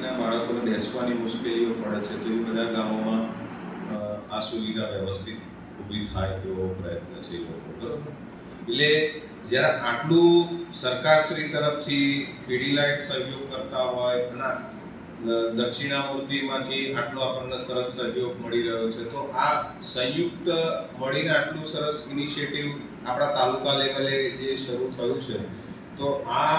આંગણવાડીના બાળકોને બેસવાની મુશ્કેલીઓ પડે છે તો એ બધા ગામોમાં આ સુવિધા વ્યવસ્થિત ઊભી થાય એવો પ્રયત્ન છે એ લોકો, બરોબર? એટલે જ્યારે આટલું સરકારશ્રી તરફથી પીડીલાઇટ સહયોગ કરતા હોય અને દક્ષિણામૂર્તિમાંથી આટલો આપણને સરસ સહયોગ મળી રહ્યો છે, તો આ સંયુક્ત મળીને આટલું સરસ ઇનિશિયેટિવ આપણા તાલુકા લેવલે જે શરૂ થયું છે, તો આ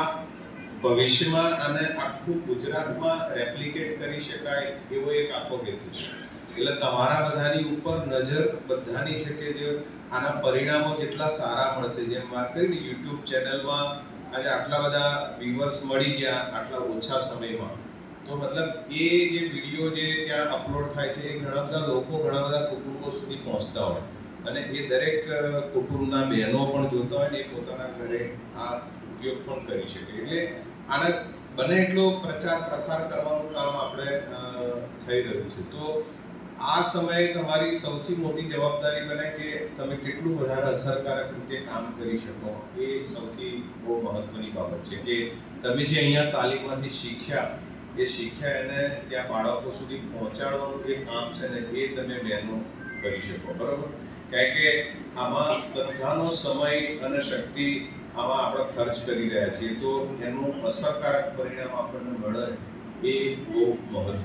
ભવિષ્યમાં અને આખું ગુજરાતમાં રેપ્લિકેટ કરી શકાય એવો એક આખો હેતુ છે. એટલે તમારા બધાની ઉપર નજર બધાની છે કે જે આના પરિણામો જેટલા સારા મળશે. જેમ વાત કરી ને યુટ્યુબ ચેનલમાં આજે આટલા બધા વ્યુઅર્સ મળી ગયા આટલા ઓછા સમયમાં. તો મતલબ એ જે વીડિયો જે ત્યાં અપલોડ થાય છે એ ઘણા બધા લોકો ઘણા બધા કુટુંબો સુધી પહોંચતા હોય. અને એ દરેક કુટુંબના બહેનો પણ જોતા હોય ને એ પોતાના ઘરે આ ઉપયોગ પણ કરી શકે. એટલે આને બને એટલો પ્રચાર પ્રસાર કરવાનું કામ આપણે થઈ રહ્યું છે. તો આ સમયે તમારી સૌથી મોટી જવાબદારી બને કે તમે કેટલું વધારે અસરકારક રીતે કામ કરી શકો, એ સૌથી બહુ મહત્વની બાબત છે કે તમે જે અહીંયા તાલીમમાંથી શીખ્યા, એ શીખ્યા એને ત્યાં બાળકો સુધી પહોંચાડવાનું જે કામ છે ને એ તમે બહેનો કરી શકો, બરાબર? કારણ કે આમાં બધાનો સમય અને શક્તિ આમાં આપણે ખર્ચ કરી રહ્યા છીએ, તો એનું અસરકારક પરિણામ આપણને મળે એ બહુ મહત્વનું